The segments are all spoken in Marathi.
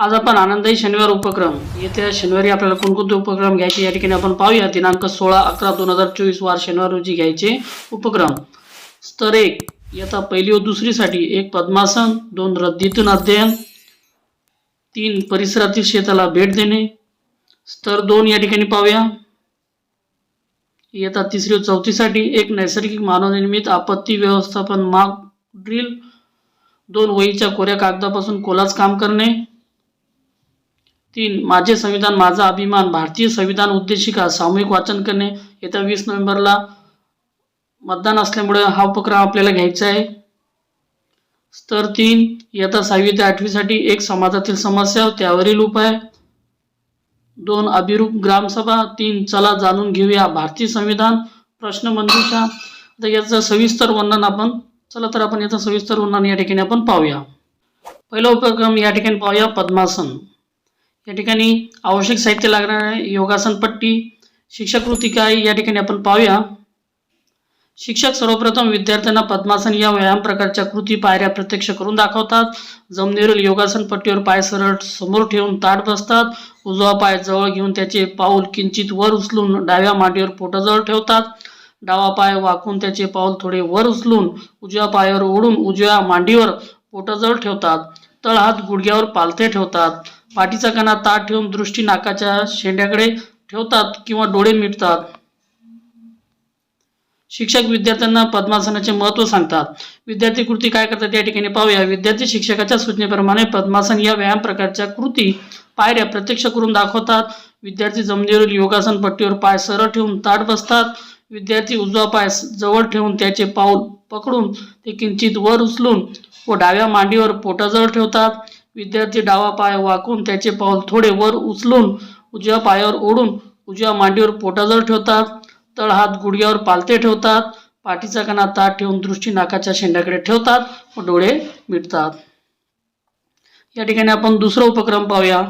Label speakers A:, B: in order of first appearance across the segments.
A: आज आपण आनंदाई शनिवार उपक्रम येत्या शनिवारी आपल्याला कोणकोणते उपक्रम घ्यायचे या ठिकाणी आपण पाहूया. दिनांक सोळा अकरा दोन हजार चोवीस वार शनिवार रोजी घ्यायचे उपक्रम. स्तर एक येता पहिली व दुसरीसाठी एक पद्मासन दोन रद्दीतून अध्ययन तीन परिसरातील शेताला भेट देणे. स्तर दोन या ठिकाणी पाहूया. येता तिसरी व चौथीसाठी एक नैसर्गिक मानवनिर्मित आपत्ती व्यवस्थापन माग ड्रिल दोन वहीच्या कोऱ्या कागदापासून कोलाच काम करणे. तीन. माझे संविधान माझा अभिमान. भारतीय संविधान उद्देशिका. सामूहिक वाचन करणे. येत्या वीस नोव्हेंबरला मतदान असल्यामुळे हा उपक्रम आपल्याला घ्यायचा आहे. स्तर तीन. इयत्ता सहावी ते आठवीसाठी एक समाजातील समस्या त्यावरील उपाय. दोन. अभिरूप ग्रामसभा. तीन. चला जाणून घेऊया भारतीय संविधान प्रश्न मंजुषा. आता याचं सविस्तर वर्णन आपण चला तर आपण याचं सविस्तर वर्णन या ठिकाणी आपण पाहूया. पहिला उपक्रम या ठिकाणी पाहूया. पद्मासन. या ठिकाणी आवश्यक साहित्य लागणार आहे. योगासन पट्टी शिक्षाकृती काय या ठिकाणी आपण पाहूया. शिक्षक सर्वप्रथम विद्यार्थ्यांना पद्मासन या व्यायाम प्रकारच्या कृती पायऱ्या प्रत्यक्ष करून दाखवतात. जमिनीवरील योगासन पट्टीवर पाय सरळ समोर ठेवून ताट बसतात. उजवा पाय जवळ घेऊन त्याचे पाऊल किंचित वर उचलून डाव्या मांडीवर पोटाजवळ ठेवतात. डावा पाय वाकून त्याचे पाऊल थोडे वर उचलून उजव्या पायावर ओढून उजव्या मांडीवर पोटाजवळ ठेवतात. तळहात गुडघ्यावर पालथे ठेवतात. पाठीचा कणा ताट ठेवून दृष्टी नाकाच्या शेंड्याकडे ठेवतात किंवा डोळे मिटतात. शिक्षक विद्यार्थ्यांना पद्मासनाचे महत्त्व सांगतात. विद्यार्थी कृती काय करतात या ठिकाणी पाहूया. विद्यार्थी शिक्षकाच्या सूचनेप्रमाणे पद्मासन या व्यायाम प्रकारच्या कृती पायऱ्या प्रत्यक्ष करून दाखवतात. विद्यार्थी जमिनीवरील योगासन पट्टीवर पाय सरळ ठेवून ताट बसतात. विद्यार्थी उजवा पाय जवळ ठेवून त्याचे पाऊल पकडून ते किंचित वर उचलून व डाव्या मांडीवर पोटाजवळ ठेवतात. विद्यार्थी डावा पाय वाकून त्याचे पाऊल थोडे वर उचलून उजव्या पायावर ओढून उजव्या मांडीवर पोटाजवळ ठेवतात. तळ हात गुडघ्यावर पालते ठेवतात. पाठीचा कणा ताट ठेवून दृष्टी नाकाच्या शेंड्याकडे ठेवतात व डोळे मिटतात. या ठिकाणी आपण दुसरा उपक्रम पाहूया.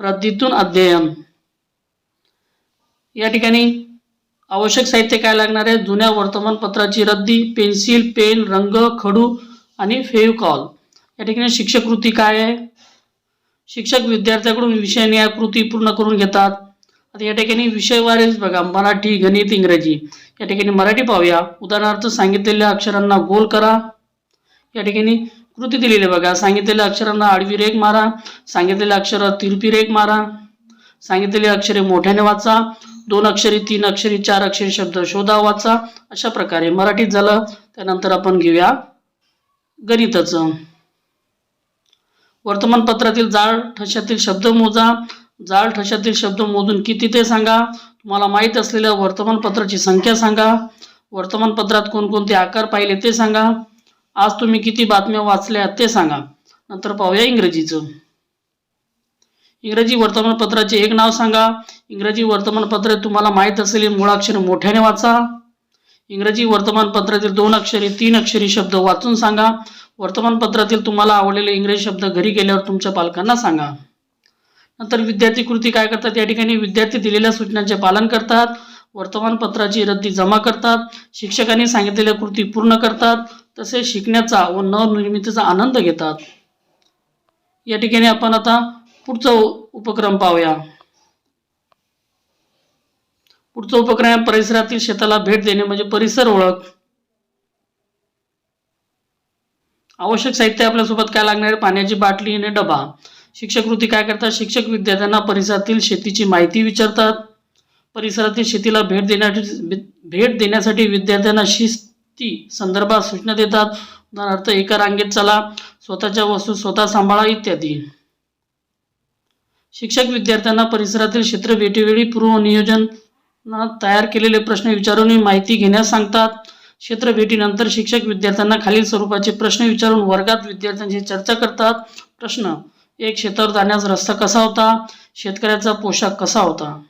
A: रद्दीतून अध्ययन. या ठिकाणी आवश्यक साहित्य काय लागणार आहे? जुन्या वर्तमानपत्राची रद्दी पेन्सिल पेन रंग खडू आणि फेविकॉल या ठिकाणी शिक्षक कृती काय आहे? शिक्षक विद्यार्थ्याकडून या कृती पूर्ण करून घेतात. आता या ठिकाणी विषयवारीच बघा मराठी गणित इंग्रजी. या ठिकाणी मराठी पाहूया. उदाहरणार्थ सांगितलेल्या अक्षरांना गोल करा. या ठिकाणी कृती दिलेली आहे बघा. सांगितलेल्या अक्षरांना आडवी रेख मारा. सांगितलेल्या अक्षरात तिरपी रेख मारा. सांगितलेली अक्षरे मोठ्याने वाचा. दोन अक्षरी तीन अक्षरी चार अक्षरी शब्द शोधा वाचा. अशा प्रकारे मराठीत झालं. त्यानंतर आपण घेऊया गणिताचं. वर्तमानपत्रातील जाळ ठशातील शब्द मोजा. जाळ ठशातील शब्द मोजून किती ते सांगा. तुम्हाला माहीत असलेल्या वर्तमानपत्राची संख्या सांगा. वर्तमानपत्रात कोणकोणते आकार पाहिले ते सांगा. आज तुम्ही किती बातम्या वाचल्या ते सांगा. नंतर पाहूया इंग्रजीचं. इंग्रजी वर्तमानपत्राचे एक नाव सांगा. इंग्रजी वर्तमानपत्रात तुम्हाला माहीत असलेले मुळाक्षर मोठ्याने वाचा. इंग्रजी वर्तमानपत्रातील दोन अक्षरी तीन अक्षरी शब्द वाचून सांगा. वर्तमानपत्रातील तुम्हाला आवडलेले इंग्रजी शब्द घरी गेल्यावर तुमच्या पालकांना सांगा. नंतर विद्यार्थी कृती काय करतात? या ठिकाणी विद्यार्थी दिलेल्या सूचनांचे पालन करतात. वर्तमानपत्राची रद्दी जमा करतात. शिक्षकांनी सांगितलेल्या कृती पूर्ण करतात. तसेच शिकण्याचा व नवनिर्मितीचा आनंद घेतात. या ठिकाणी आपण आता पुढचा उपक्रम पाहूया. पुढचा उपक्रम आहे परिसरातील शेताला भेट देणे म्हणजे परिसर ओळख. आवश्यक साहित्य आपल्यासोबत काय लागणार आहे? पाण्याची बाटली आणि डबा. शिक्षक कृती काय करतात? शिक्षक विद्यार्थ्यांना परिसरातील शेतीची माहिती विचारतात. परिसरातील शेतीला भेट देण्यासाठी भेट देण्यासाठी विद्यार्थ्यांना शिस्ती संदर्भात सूचना देतात. उदाहरणार्थ एका रांगेत चला स्वतःच्या वस्तू स्वतः सांभाळा इत्यादी. शिक्षक विद्यार्थ्यांना परिसरातील क्षेत्र भेटीवेळी पूर्व नियोजन तयार केलेले प्रश्न विचारून माहिती घेण्यास सांगतात. क्षेत्रभेटीनंतर शिक्षक विद्यार्थ्यांना खालील स्वरूपाचे प्रश्न विचारून वर्गात विद्यार्थ्यांशी चर्चा करतात. प्रश्न एक शेतावर जाण्याचा रस्ता कसा होता? शेतकऱ्याचा पोशाख कसा होता?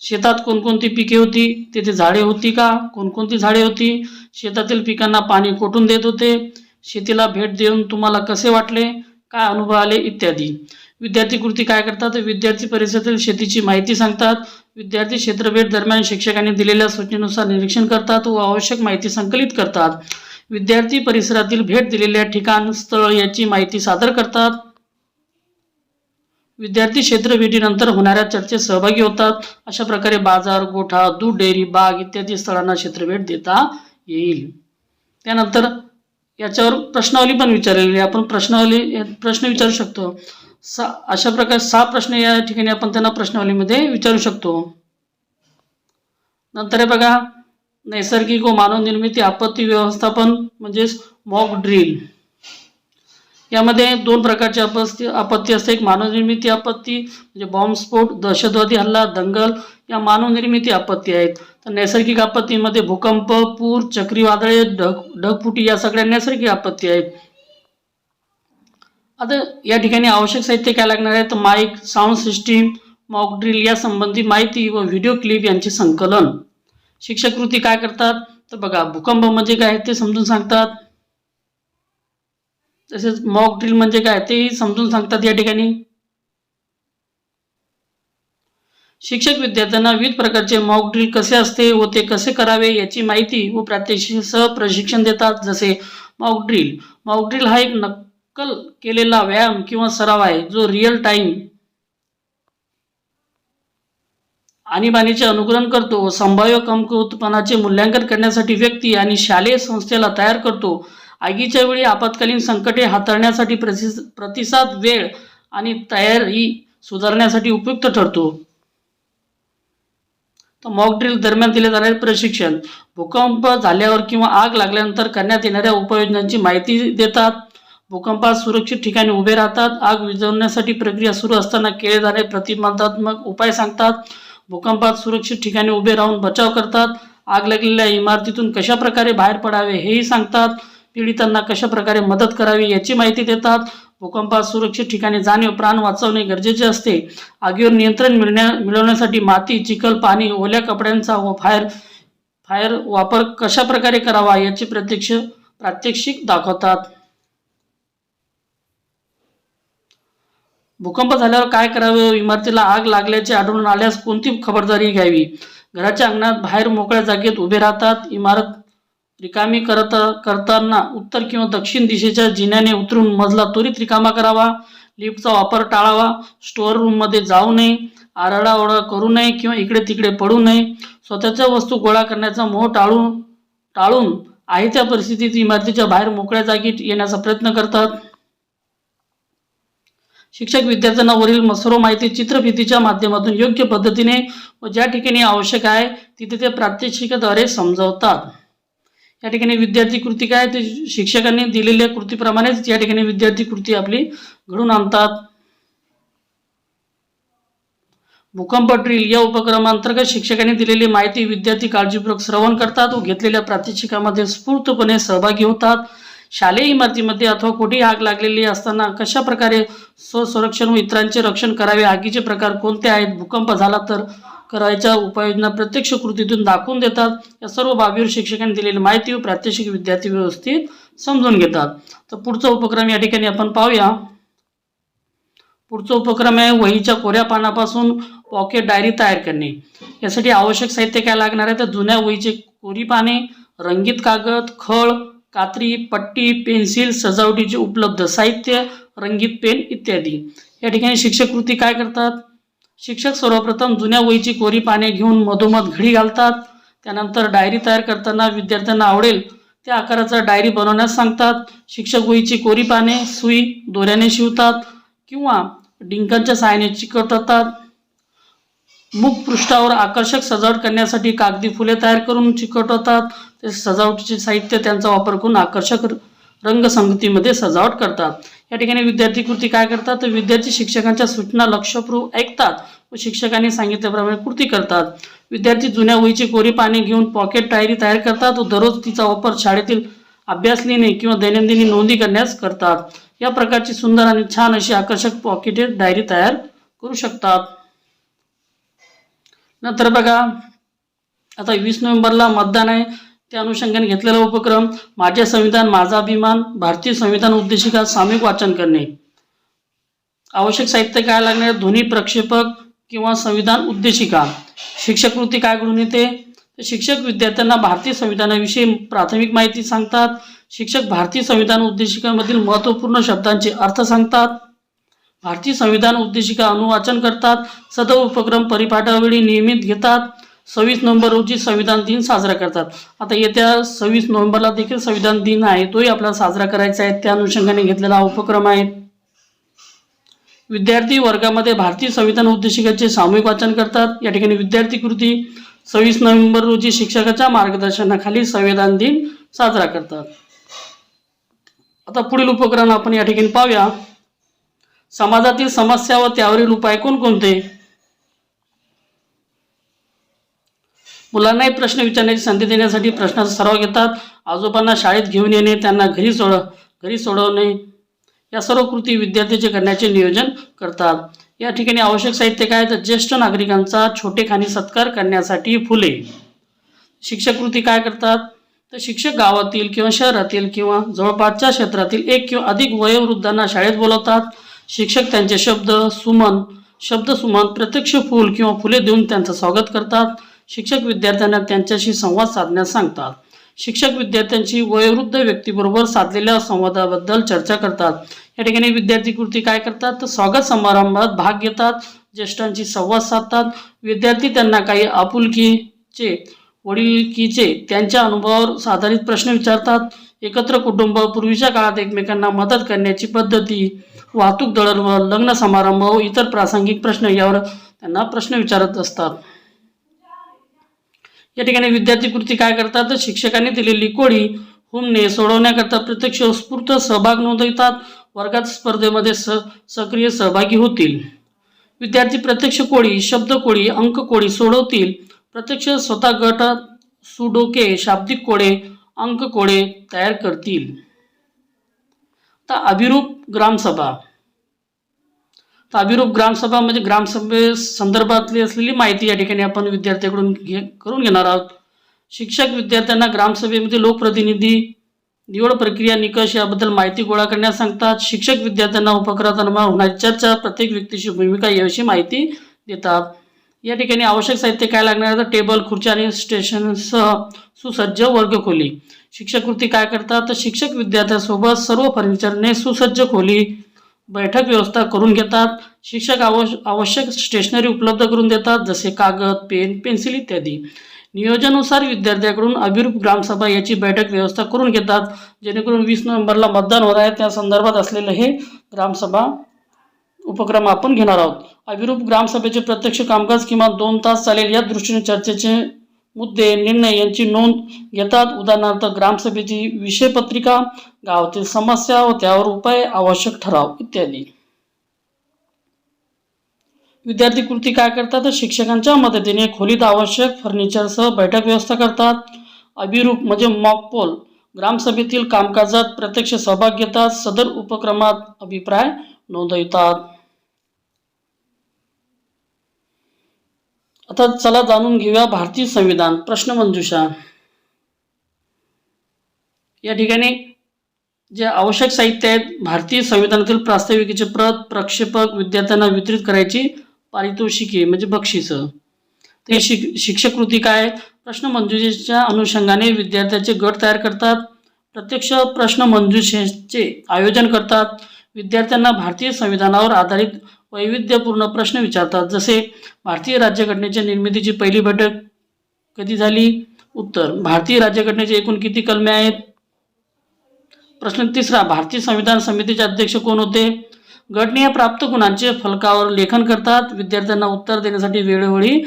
A: शेतात कोणकोणती पिके होती? तेथे झाडे होती का? कोणकोणती झाडे होती? शेतातील पिकांना पाणी कोठून देत होते? शेतीला भेट देऊन तुम्हाला कसे वाटले? काय अनुभव आले? इत्यादी. विद्यार्थी कृती काय करतात? विद्यार्थी परिसरातील शेतीची माहिती सांगतात. विद्यार्थी क्षेत्रभेट दरम्यान शिक्षकांनी दिलेल्या सूचनेनुसार निरीक्षण करतात व आवश्यक माहिती संकलित करतात. विद्यार्थी परिसरातील भेट दिलेल्या ठिकाण स्थळ याची माहिती सादर करतात. विद्यार्थी क्षेत्र भेटीनंतर होणाऱ्या चर्चेत सहभागी होतात. अशा प्रकारे बाजार गोठा दूध डेअरी बाग इत्यादी स्थळांना क्षेत्रभेट देता येईल. त्यानंतर याच्यावर प्रश्नावली पण विचारलेली आपण प्रश्नावली प्रश्न विचारू शकतो. सा अशा प्रकारे सहा प्रश्न या ठिकाणी आपण त्यांना प्रश्नावलीमध्ये विचारू शकतो. नंतर आहे बघा नैसर्गिक व मानवनिर्मित आपत्ती व्यवस्थापन म्हणजेच मॉक ड्रिल यामध्ये दोन प्रकारची आपत्ती आपत्ती असते. एक मानवनिर्मिती आपत्ती म्हणजे बॉम्बस्फोट दहशतवादी हल्ला दंगल या मानवनिर्मिती आपत्ती आहेत. तर नैसर्गिक आपत्तीमध्ये भूकंप पूर चक्रीवादळे ढग ढगफुटी या सगळ्या नैसर्गिक आपत्ती आहेत. आता या ठिकाणी आवश्यक साहित्य काय लागणार आहे? तर mike sound system mock drill या संबंधी माहिती व व्हिडिओ क्लिप यांचे संकलन. शिक्षक कृती काय करतात? तर बघा भूकंप म्हणजे काय ते समजून सांगतात. तसेच मॉक ड्रिल म्हणजे काय तेही समजून सांगतात या ठिकाणी. शिक्षक विद्यार्थ्यांना विविध प्रकारचे मॉक ड्रिल कसे असते व ते कसे करावे याची माहिती व प्रात्यक्षिकसह प्रशिक्षण देतात. जसे मॉक ड्रिल मॉक ड्रिल हा एक कल केलेला व्यायाम किंवा सराव आहे जो रिअल टाइम आणीबाणीचे अनुकरण करतो व संभाव्य कमकुवतपणाचे मूल्यांकन करण्यासाठी व्यक्ती आणि शालेय संस्थेला तयार करतो. आगीच्या वेळी आपत्कालीन संकटे हाताळण्यासाठी प्रतिस प्रतिसाद वेळ आणि तयारी सुधारण्यासाठी उपयुक्त ठरतो. तर मॉक ड्रिल दरम्यान दिले जाणारे प्रशिक्षण. भूकंप झाल्यावर किंवा आग लागल्यानंतर करण्यात येणाऱ्या उपाययोजनांची माहिती देतात. भूकंपात सुरक्षित ठिकाणी उभे राहतात. आग विझवण्यासाठी प्रक्रिया सुरू असताना केले जाणारे प्रतिबंधात्मक उपाय सांगतात. भूकंपात सुरक्षित ठिकाणी उभे राहून बचाव करतात. आग लागलेल्या इमारतीतून कशा प्रकारे बाहेर पडावे हेही सांगतात. पीडितांना कशा प्रकारे मदत करावी याची माहिती देतात. भूकंपात सुरक्षित ठिकाणी जाणे प्राण वाचवणे गरजेचे असते. आगीवर नियंत्रण मिळण्या मिळवण्यासाठी माती चिखल पाणी ओल्या कपड्यांचा व फायर फायर वापर कशा प्रकारे करावा याची प्रत्यक्ष प्रात्यक्षिक दाखवतात. भूकंप झाल्यावर काय करावे? इमारतीला आग लागल्याचे आढळून आल्यास कोणती खबरदारी घ्यावी? घराच्या अंगणात बाहेर मोकळ्या जागेत उभे राहतात. इमारत रिकामी करत करताना उत्तर किंवा दक्षिण दिशेच्या जिन्याने उतरून मजला त्वरित रिकामा करावा. लिफ्टचा वापर टाळावा. स्टोअर रूममध्ये जाऊ नये. आरडाओरडा करू नये किंवा इकडे तिकडे पडू नये. स्वतःच्या वस्तू गोळा करण्याचा मोह टाळून टाळून आहे त्या परिस्थितीत इमारतीच्या बाहेर मोकळ्या जागेत येण्याचा प्रयत्न करतात. शिक्षक विद्यार्थ्यांना वरील सर्व माहिती चित्रफितीच्या माध्यमातून योग्य पद्धतीने व ज्या ठिकाणी आवश्यक आहे तिथे ते प्रात्यक्षिकाद्वारे समजावतात. या ठिकाणी विद्यार्थी कृती काय ते शिक्षकांनी दिलेल्या कृतीप्रमाणेच या ठिकाणी विद्यार्थी कृती आपली घडून आणतात. भूकंप ड्रिल या उपक्रमांतर्गत शिक्षकांनी दिलेली माहिती विद्यार्थी काळजीपूर्वक श्रवण करतात व घेतलेल्या प्रात्यक्षिकामध्ये स्फूर्तपणे सहभागी होतात. शालेय इमारतीमध्ये अथवा कुठेही आग लागलेली असताना कशा प्रकारे स्वसंरक्षण व इतरांचे रक्षण करावे? आगीचे प्रकार कोणते आहेत? भूकंप झाला तर करायच्या उपाययोजना प्रत्यक्ष कृतीतून दाखवून देतात. या सर्व बाबीवर शिक्षकांनी दिलेली माहिती व प्रात्यक्षिक विद्यार्थी व्यवस्थित समजून घेतात. तर पुढचा उपक्रम या ठिकाणी आपण पाहूया. पुढचा उपक्रम आहे वहीच्या कोऱ्या पानापासून पॉकेट डायरी तयार करणे. यासाठी आवश्यक साहित्य काय लागणार आहे? तर जुन्या वहीचे कोरी पाने रंगीत कागद खळ कात्री पट्टी पेन्सिल सजावटीचे उपलब्ध साहित्य रंगीत पेन इत्यादी. या ठिकाणी शिक्षक कृती काय करतात? शिक्षक सर्वप्रथम जुन्या वहीची कोरी पाने घेऊन मधोमध घडी घालतात. त्यानंतर डायरी तयार करताना विद्यार्थ्यांना आवडेल त्या आकाराचा डायरी बनवण्यास सांगतात. शिक्षक वहीची कोरी पाने सुई दोऱ्याने शिवतात किंवा डिंकांच्या सहाय्याने चिकटतात मुख पृष्ठावर आकर्षक सजावट करण्यासाठी कागदी फुले तयार करून चिकटवतात. ते सजावटीचे साहित्य त्यांचा वापर करून आकर्षक रंगसंगतीमध्ये सजावट करतात. या ठिकाणी विद्यार्थी कृती काय करतात? तर विद्यार्थी शिक्षकांच्या सूचना लक्षपूर्वक ऐकतात व शिक्षकांनी सांगितल्याप्रमाणे कृती करतात. विद्यार्थी जुन्या वहीची कोरी पाने घेऊन पॉकेट डायरी तयार करतात व दररोज तिचा वापर शाळेतील अभ्यास लिहिणे किंवा दैनंदिनी नोंदी करण्यास करतात. या प्रकारची सुंदर आणि छान अशी आकर्षक पॉकेटेड डायरी तयार करू शकतात. नंतर बघा आता वीस नोव्हेंबरला मतदान आहे. त्या अनुषंगाने घेतलेला उपक्रम माझे संविधान माझा अभिमान भारतीय संविधान उद्देशिका सामूहिक वाचन करणे. आवश्यक साहित्य काय लागणार? ध्वनी प्रक्षेपक किंवा संविधान उद्देशिका? शिक्षक वृत्ती काय घडून येते? शिक्षक विद्यार्थ्यांना भारतीय संविधानाविषयी प्राथमिक माहिती सांगतात. शिक्षक भारतीय संविधान उद्देशिकामधील महत्त्वपूर्ण शब्दांचे अर्थ सांगतात. भारतीय संविधान उद्देशिका अनुवाचन करतात सदर उपक्रम परिपाठावेळी नियमित घेतात सव्वीस नोव्हेंबर रोजी संविधान दिन साजरा करतात. आता येत्या सव्वीस नोव्हेंबरला देखील संविधान दिन आहे तोही आपल्याला साजरा करायचा आहे. त्या अनुषंगाने घेतलेला उपक्रम आहे. विद्यार्थी वर्गामध्ये भारतीय संविधान उद्देशिकेचे सामूहिक वाचन करतात. या ठिकाणी विद्यार्थी कृती सव्वीस नोव्हेंबर रोजी शिक्षकाच्या मार्गदर्शनाखाली संविधान दिन साजरा करतात. आता पुढील उपक्रम आपण या ठिकाणी पाहूया. समाजातील समस्या व त्यावरील उपाय कोणकोणते? मुलांनाही प्रश्न विचारण्याची संधी देण्यासाठी प्रश्नाचा सराव घेतात. आजोबांना शाळेत घेऊन येणे त्यांना घरी सोड घरी सोडवणे. या सर्व कृती विद्यार्थ्याचे करण्याचे नियोजन करतात. या ठिकाणी आवश्यक साहित्य काय? तर ज्येष्ठ नागरिकांचा छोटेखानी सत्कार करण्यासाठी फुले. शिक्षक कृती काय करतात? तर शिक्षक गावातील किंवा शहरातील किंवा जवळपासच्या क्षेत्रातील एक किंवा अधिक वयोवृद्धांना शाळेत बोलवतात. शिक्षक त्यांचे शब्द सुमन शब्द सुमन प्रत्यक्ष फूल किंवा फुले देऊन त्यांचं स्वागत करतात. शिक्षक विद्यार्थ्यांना त्यांच्याशी संवाद साधण्यास सांगतात. शिक्षक विद्यार्थ्यांची वयोवृद्ध व्यक्तीबरोबर साधलेल्या संवादाबद्दल चर्चा करतात. या ठिकाणी विद्यार्थी कृती काय करतात? तर स्वागत समारंभात भाग घेतात ज्येष्ठांशी संवाद साधतात. विद्यार्थी त्यांना काही आपुलकीचे वडीलकीचे त्यांच्या अनुभवावर आधारित प्रश्न विचारतात. एकत्र कुटुंब पूर्वीच्या काळात एकमेकांना मदत करण्याची पद्धती वाहतूक दळणवळण लग्न समारंभ व इतर प्रासंगिक प्रश्न यावर त्यांना प्रश्न विचारत असतात. या ठिकाणी विद्यार्थी कृती काय करतात? तर शिक्षकांनी दिलेली कोडी हुमने सोडवण्याकरता प्रत्यक्ष स्फूर्त सहभाग नोंदवितात. वर्गात स्पर्धेमध्ये स सक्रिय सहभागी होतील. विद्यार्थी प्रत्यक्ष कोळी शब्द कोळी अंक कोळी सोडवतील. प्रत्यक्ष स्वतः गटात सुडोके शाब्दिक कोडे अंक कोडे तयार करतील. तर अभिरूप ग्रामसभा तर अभिरूप ग्रामसभा म्हणजे ग्रामसभे संदर्भातली असलेली माहिती या ठिकाणी आपण विद्यार्थ्याकडून घे करून घेणार आहोत. शिक्षक विद्यार्थ्यांना ग्रामसभेमध्ये लोकप्रतिनिधी निवड प्रक्रिया निकष याबद्दल माहिती गोळा करण्यास सांगतात. शिक्षक विद्यार्थ्यांना उपक्रमात होणारी चर्चा प्रत्येक व्यक्तीची भूमिका याविषयी माहिती देतात. या ठिकाणी आवश्यक साहित्य काय लागणार आहे? तर टेबल खुर्च्या आणि स्टेशनसह सुसज्ज वर्गखोली. शिक्षक कृती काय करतात? तर शिक्षक विद्यार्थ्यांसोबत सर्व फर्निचरने सुसज्ज खोली बैठक व्यवस्था करून घेतात. शिक्षक आवश्य आवश्यक स्टेशनरी उपलब्ध करून देतात जसे कागद पेन पेन्सिल इत्यादी. नियोजनानुसार विद्यार्थ्याकडून अभिरूप ग्रामसभा याची बैठक व्यवस्था करून घेतात जेणेकरून वीस नोव्हेंबरला मतदान होणार आहे. त्या संदर्भात असलेलं हे ग्रामसभा उपक्रम आपण घेणार आहोत. अभिरूप ग्रामसभेचे प्रत्यक्ष कामकाज किमान दोन तास चालेल. या दृष्टीने चर्चेचे मुद्दे निर्णय यांची नोंद घेतात. उदाहरणार्थ ग्रामसभेची विषयपत्रिका गावातील समस्या व त्यावर उपाय आवश्यक ठराव इत्यादी. विद्यार्थी कृती काय करतात? तर शिक्षकांच्या मदतीने खोलीत आवश्यक फर्निचरसह बैठक व्यवस्था करतात. अभिरूप म्हणजे मॉकपोल ग्रामसभेतील कामकाजात प्रत्यक्ष सहभाग घेतात. सदर उपक्रमात अभिप्राय नोंदवितात. आता चला जाणून घेऊया भारतीय संविधान प्रश्नमंजुषा या ठिकाणी जे आवश्यक साहित्य आहेत भारतीय संविधानातील प्रास्ताविकेचे प्रत प्रक्षेपक विद्यार्थ्यांना वितरित करायची पारितोषिके म्हणजे बक्षिसं. ते शिक शिक्षक कृती काय आहे? प्रश्न मंजुषेच्या अनुषंगाने विद्यार्थ्याचे गट तयार करतात. प्रत्यक्ष प्रश्न मंजुषेचे आयोजन करतात. विद्यार्थ्यांना भारतीय संविधानावर आधारित वैविध्यपूर्ण प्रश्न विचारतात. जसे भारतीय राज्यघटनेच्या निर्मितीची पहिली बैठक कधी झाली? उत्तर भारतीय राज्यघटनेचे एकूण किती कलमे आहेत? प्रश्न तिसरा भारतीय संविधान समितीचे अध्यक्ष कोण होते? घटनीय प्राप्त गुणांचे फलकावर लेखन करतात. विद्यार्थ्यांना उत्तर देण्यासाठी वेळोवेळी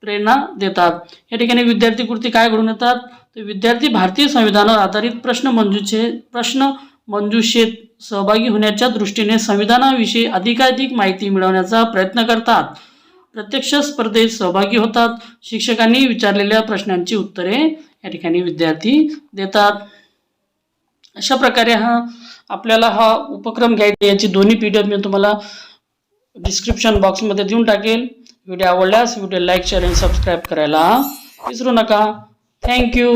A: प्रेरणा देतात. या ठिकाणी विद्यार्थी कृती काय घडून येतात? तर विद्यार्थी भारतीय संविधानावर आधारित प्रश्न मंजूचे प्रश्न मंजुषेत सहभागी होण्याच्या दृष्टीने संविधानाविषयी अधिकाधिक माहिती मिळवण्याचा प्रयत्न करतात. प्रत्यक्ष स्पर्धेत सहभागी होतात. शिक्षकांनी विचारलेल्या प्रश्नांची उत्तरे या ठिकाणी विद्यार्थी देतात. अशा प्रकारे हा आपल्याला हा उपक्रम घ्यायचा याची दोन्ही पी डी एफ मी तुम्हाला डिस्क्रिप्शन बॉक्समध्ये देऊन टाकेल. व्हिडिओ आवडल्यास व्हिडिओ लाईक शेअर आणि सबस्क्राईब करायला विसरू नका. थँक्यू